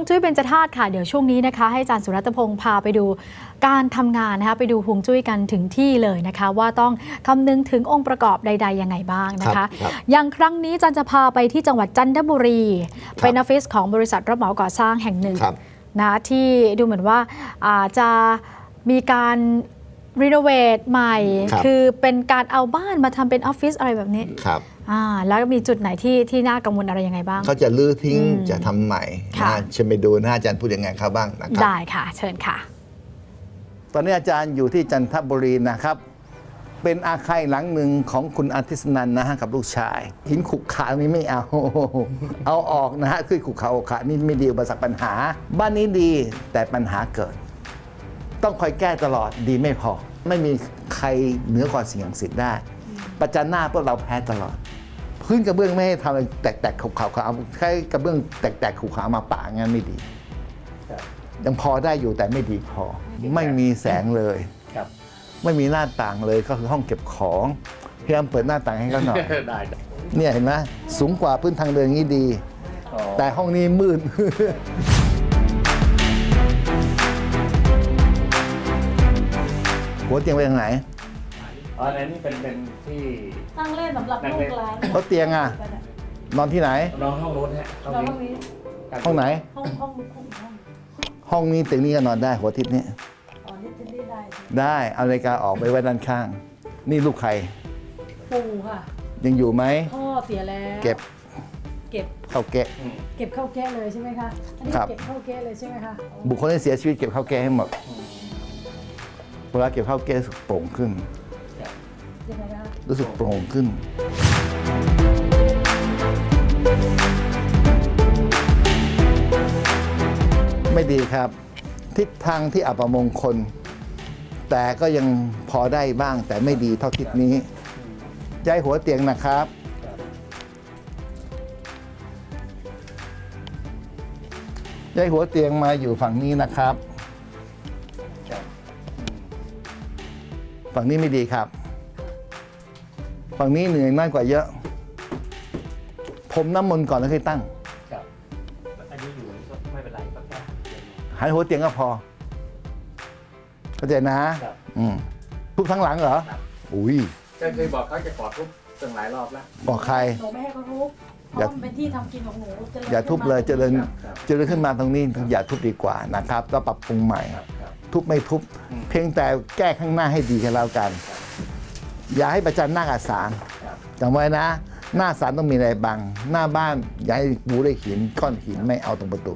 วงจุ้ยเบญจธาตุค่ะ เดี๋ยวช่วงนี้นะคะ ให้อาจารย์สุรัตน์พงศ์พาไปดูการทำงานนะคะ ไปดูฮวงจุ้ยกันถึงที่เลยนะคะ ว่าต้องคำนึงถึงองค์ประกอบใดๆยังไงบ้างนะครัคะบครับอย่างครั้งนี้อาจารย์จะพาไปที่จังหวัดจันทบุรีครับเป็นออฟฟิศของบริษัทรับเหมาก่อสร้างแห่งหนึ่งครับนะที่ดูเหมือนว่าอาจะมีการรีโนเวทใหม่ครับคือเป็นการเอาบ้านมาทำเป็นออฟฟิศอะไรแบบนี้ครับ อ่าแล้วมีจุดไหนที่ที่น่ากังวลอะไรยังไงบ้าง เขาจะลื้อทิ้งอืมจะทำใหม่ค่ะ นะเชิญไปดูนะอาจารย์พูดยังไงครับบ้างนะครับ ได้ค่ะ เชิญค่ะ ตอนนี้อาจารย์อยู่ที่จันทบุรีนะครับ เป็นอาคารหลังหนึ่งของคุณอาทิตย์นันนะฮะกับลูกชาย หินขุกขานี้ไม่เอา เอาออกนะฮะคือขุกขาโอขานี่ไม่ดีอุปสรรคปัญหา บ้านนี้ดีแต่ปัญหาเกิด ต้องคอยแก้ตลอดดีไม่พอ ไม่มีใครเหนือกว่าสิ่งศักดิ์สิทธิ์ได้ ประจันหน้าพวกเราแพ้ตลอด พื้นกระเบื้องไม่ให้ทำอะไรแตกๆขาวๆเอาแค่กระเบื้องแตกๆขาวๆมาปะงั้นไม่ดียังพอได้อยู่แต่ไม่ดีพอไม่มีแสงเลยครับไม่มีหน้าต่างเลยก็คือห้องเก็บของพยายามเปิดหน้าต่างให้เขาหน่อยได้ได้เนี่ยเห็นไหมสูงกว่าพื้นทางเดินอย่างนี้ดีอ๋อแต่ห้องนี้มืดหัวเตียงไปทางไหน อ๋ออันนี้เป็นเป็นที่ ตั้งเล่นสำหรับลูกหลานแล้วเตียงอะ นอนที่ไหน น้องห้องโน้นฮะห้องเรานี้ห้องนี้ห้องไหน ห้องห้องห้องห้องห้องนี้เตียงนี้ก็นอนได้หัวทิศนี้ อ๋อนี่จะได้ได้ได้เอานาฬิกาออกไปไว้ด้านข้าง นี่ลูกใคร ปู่ค่ะ ยังอยู่ไหม พ่อเสียแล้วเก็บเก็บเข้าแกะเก็บเข้าแก้เลยใช่ไหมคะอันนี้ครับ เก็บเข้าแก้เลยใช่ไหมคะบุคคลที่เสียชีวิตเก็บข้าวแกงให้หมด เวลาเก็บข้าวแกงรู้สึกโปร่งขึ้นยังไงนะคะ รู้สึกโปร่งขึ้น ไม่ดีครับ ทิศทางที่อัปมงคล แต่ก็ยังพอได้บ้างแต่ไม่ดีเท่าทิศนี้ย้ายหัวเตียงนะครับย้ายหัวเตียงมาอยู่ฝั่งนี้นะครับ ฝั่งนี้ไม่ดีครับ ฝั่งนี้เหนื่อยน้อยกว่าเยอะ ผมน้ำมนต์ก่อนแล้วค่อยตั้งครับอันนี้อยู่ก็ไม่เป็นไรก็แค่หันหัวเตียงก็พอเข้าใจนะครับอืมทุบทั้งหลังเหรอครับอุ้ยก็เคยบอกเขาจะกอดทุบตั้งหลายรอบแล้วบอกใครหนูไม่ให้เขาทุบเพอย่าราะมันเป็นที่ทำกินของหนูเจริญอย่าทุบเลยเจริญครับเจริญขึ้นมาตรงนี้อย่าทุบดีกว่านะครับแล้วปรับปรุงใหม่ครับครับทุบไม่ทุบอืมเพียงแต่แก้ข้างหน้าให้ดีกันแล้วกัน อย่าให้ประจันหน้ากับสารครับจำไว้นะ หน้าสารต้องมีอะไรบัง หน้าบ้านอย่าให้ปูด้วยหินก้อนหินไม่เอาตรงประตู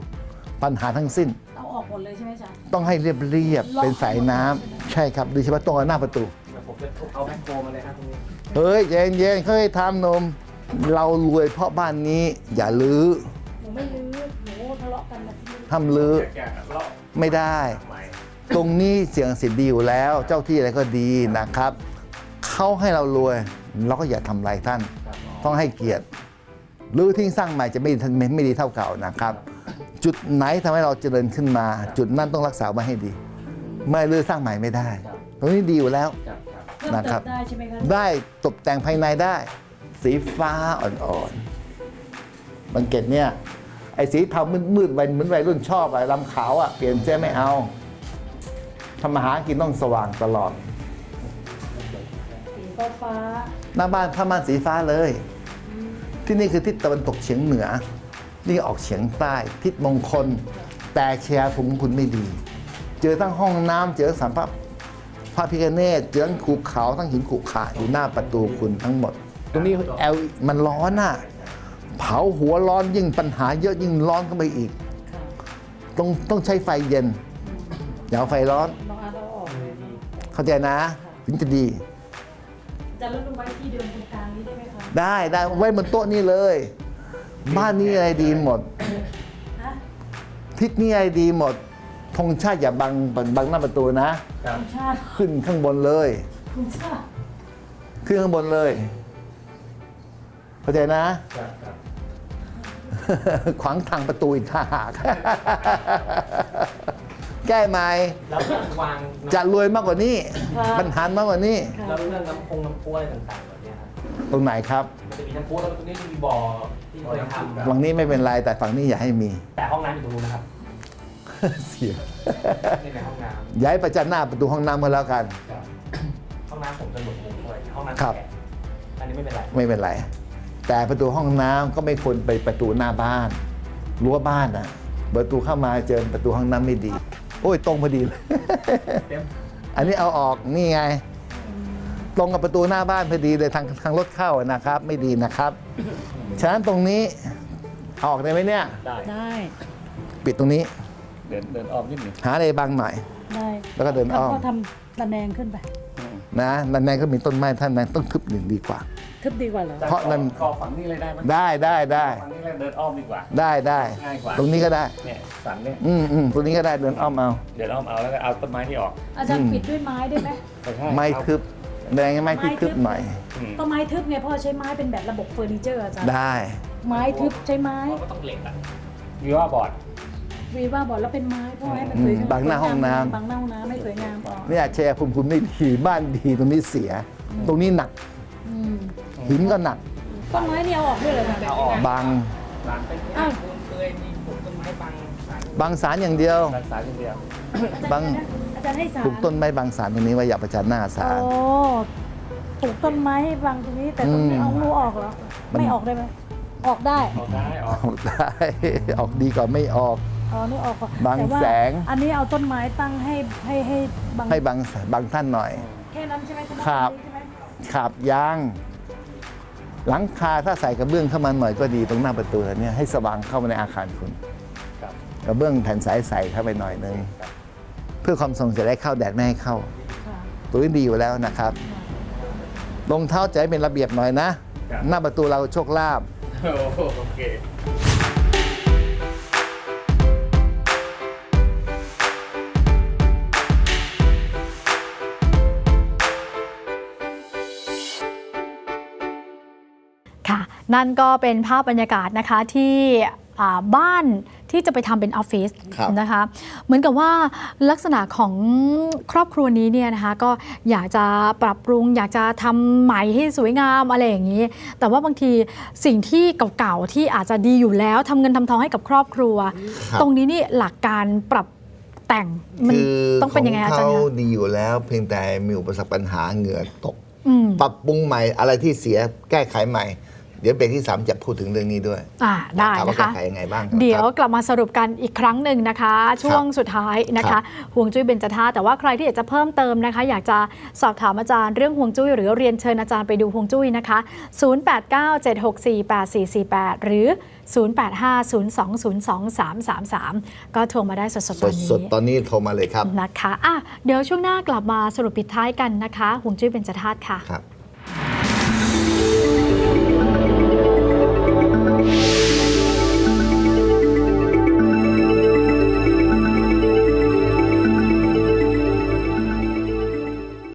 ปัญหาทั้งสิ้น เอาออกหมดเลยใช่ไหมจ๊ะ ต้องให้เรียบเรียบๆล็อกเป็นสายน้ำใช่ครับโดยเฉพาะตรงหน้าประตู เดี๋ยวผมจะทุบเอาแมคโครมาเลยครับตรงนี้ เฮ้ยเย็นเย็นๆค่อยๆทำนม เรารวยเพราะบ้านนี้ อย่าลื้อหนูไม่ลื้อหนูทะเลาะกันนะที่ทำลื้อ แกะเลาะไม่ได้ ใหม่ ตรงนี้เสียงสิทธิ์ดีอยู่แล้ว เจ้าที่อะไรก็ดีนะครับ เขาให้เรารวย เราก็อย่าทำลายท่านครับอ๋อต้องให้เกียรติหรือทิ้งสร้างใหม่จะไม่ไม่ไม่ดีเท่าเก่านะครับ จุดไหนทำให้เราเจริญขึ้นมา จุดนั้นต้องรักษาไว้ให้ดี ไม่รื้อสร้างใหม่ไม่ได้ตรงนี้ดีอยู่แล้วครับครับเพิ่มนะคเติรับมได้ใช่ไหมคะได้ตกแต่งภายในได้ สีฟ้าอ่อนๆบังเกตเนี่ยไอ้สีเทามืดๆไว้เหมือนวัยรุ่นชอบอะลำขาวอะเปลี่ยนเจ๊ไม่เอาทำมาหากินต้องสว่างตลอดสี ฟ้าฟ้าหน้าบ้านผ้าม่านสีฟ้าเลย ที่นี่คือทิศตะวันตกเฉียงเหนือ นี่ออกเฉียงใต้ ทิศมงคล แต่แชร์ภูมิคุณไม่ดี เจอทั้งห้องน้ำเจอสัมภาพระพิคเนตเจอทั้งขูเขาทั้งหินขูขาอยู่หน้าประตูคุณทั้งหมด ตรงนี้แอลมันร้อนน่ะเผาหัวร้อนยิ่งปัญหาเยอะยิ่งร้อนเข้าไปอีกค่ะต้องต้องใช้ไฟเย็นอย่าเอาไฟร้อนน้องอาร์ตเอาออกเลยเข้าใจนะ ถึงจะดี จะลดลงไว้ที่เดิมตรงกลางนี้ได้ไหมคะได้ได้ไว้บนโต๊ะนี่เลย บ้านนี้อะไรดีหมด ฮะทิศนี้อะไรดีหมดธงชาติอย่าบังบังหน้าประตูนะ ครับ คุณชาติขึ้นข้างบนเลย คุณชาติขึ้นข้างบนเลยเข้าใจนะ ครับครับขวางทางประตูอีกท่าหาก แก้ไหมแล้วเรื่องวางน้ำจะรวยมากกว่านี้ครับปัญหามากกว่านี้แล้วเรื่องน้ำพงน้ำพุอะไรต่างๆแบบเนี้ยครับตรงไหนครับมันจะมีน้ำพุแล้วตรงนี้จะมีบ่อที่เคยทำฝั่งนี้ไม่เป็นไรแต่ฝั่งนี้อย่าให้มี แต่ห้องน้ำอยู่ตรงนู้นนะครับเสียนี่ในห้องน้ย้ายประจันหน้าประตูห้องน้ำมาแล้วกันำครับห้องน้ำผมจะหมดมุมด้วยห้องน้ำครับ แขกอันนี้ไม่เป็นไรไม่เป็นไร แต่ประตูห้องน้ำก็ไม่ควรไปประตูหน้าบ้าน รั้วบ้านนะประตูเข้ามาเจอประตูห้องน้ำไม่ดี โอ้ยตรงพอดีเลยเต็มอันนี้เอาออกนี่ไง ตรงกับประตูหน้าบ้านพอดีเลยทางทางรถเข้านะครับ ไม่ดีนะครับ ฉะนั้นตรงนี้เอาออกได้ไหมเนี่ย ได้ได้ปิดตรงนี้ เดินเดินอ้อมนิดหนึงหาอะไรบังหน่อย ได้แล้วก็เดินอ้อม ก็ทำตะแนงขึ้นไป นะนั่นแนก็มีต้นไม้ท่านนั้นต้องทึบหนึ่งดีกว่า ทึบดีกว่าเหรอ เพราะมันคอฝั่งนี้เลยได้ไหมได้ได้ได้ฝั่งนี้เลยเดินอ้อมดีกว่า ได้ได้ง่ายกว่าตรงนี้ก็ได้เนี่ยสันเนี่ยอืมอืมตรงนี้ก็ได้เดินอ้อมเอา เดินอ้อมเอาแล้วก็เอาต้นไม้ที่ออก อาจารย์ปิดด้วยไม้ได้ไหมใช่ไม้เอาทึบแดงไม้ทึบทึบหน่อยอืมก็ไม้ทึบไงพ่อใช้ไม้เป็นแบบระบบเฟอร์นิเจอร์อาจารย์ได้ ไม้ทึบใช้ไม้ก็ต้องเหล็กอะวิว่าบอร์ด วีว่าบอกแล้วเป็นไม้พ่อให้มันสวยงามบังหน้าห้องน้ำ บังหน้าห้องน้ำไม่สวยงามอ๋อเนี่ยแชร์ภูมิคุณไม่ดีบ้านดีตรงนี้เสีย ตรงนี้หนักอืมหินก็หนักต้นไม้นี่เอาออกด้วยเลยค่ะเอาออกบางหลังเป็นอ้าวปูนเคยมีปลูกต้นไม้บางสายบางสารอย่างเดียวบางสายอย่างเดียวบางอาจารย์ให้สารปลูกต้นไม้บางสารตรงนี้ไว้อย่าประจันหน้าสารโอ้ปลูกต้นไม้ให้บังตรงนี้แต่ตรงนี้อืมเอางูออกเหรอมัน ไม่ออกได้ไหมออกได้ออกได้ออกออกได้ ออกดีกว่าไม่ออก อ๋อนี่ออกก่อนบังต่ว่าแสง อันนี้เอาต้นไม้ตั้งให้ให้ให้บังให้บางบางท่านหน่อย แค่นั้นใช่ไหมณครับ ใช่ไหมขาบยาง หลังคาถ้าใส่กระเบื้องเข้ามาหน่อยก็ดีตรงหน้าประตูเนี่ยให้สว่างเข้ามาในอาคารคุณครับ กระเบื้องแผ่นสายใส่เข้าไปหน่อยนึงเพื่อความทรงจะได้เข้าแดดไม่ให้เข้า ค่ะตัวนี้ดีอยู่แล้วนะครับรองเท้าจะให้เป็นระเบียบหน่อยนะ ครับ หน้าประตูเราโชคลาภ โอ้โหโอเค นั่นก็เป็นภาพบรรยากาศนะคะที่อ่าบ้านที่จะไปทำเป็นออฟฟิศครับนะคะเหมือนกับว่าลักษณะของครอบครัวนี้เนี่ยนะคะก็อยากจะปรับปรุง อยากจะทำใหม่ให้สวยงามอะไรอย่างนี้ แต่ว่าบางทีสิ่งที่เก่าๆที่อาจจะดีอยู่แล้วทำเงินทำทองให้กับครอบครัวครับตรงนี้นี่หลักการปรับแต่งมันคือต้องเป็นยังไงอาจารย์ขคะเขาดีอยู่แล้วเพียงแต่มีอุปสรรคปัญหาเหงื่อตกอืมปรับปรุงใหม่อะไรที่เสียแก้ไขใหม่ เดี๋ยวเบรกที่ 3 จะพูดถึงเรื่องนี้ด้วยอ่าได้รับว่านะแก้คะไขยังไงบ้างครับเดี๋ยวกลับมาสรุปกันอีกครั้งหนึ่งนะคะ ช่วงสุดท้ายนะครัคะบห่วงจุ้ยเบญจธาตุแต่ว่าใครที่อยากจะเพิ่มเติมนะคะ อยากจะสอบถามอาจารย์เรื่องห่วงจุ้ยหรือเรียนเชิญอาจารย์ไปดูห่วงจุ้ยนะคะ 0897648448 หรือ 0850202333 ก็โทรมาได้สดๆตอนนี้สดๆตอนนี้โทรมาเลยครับนะคะอะเดี๋ยวช่วงหน้ากลับมาสรุปปิดท้ายกันนะคะห่วงจุ้ยเบญจธาตุค่ะครับ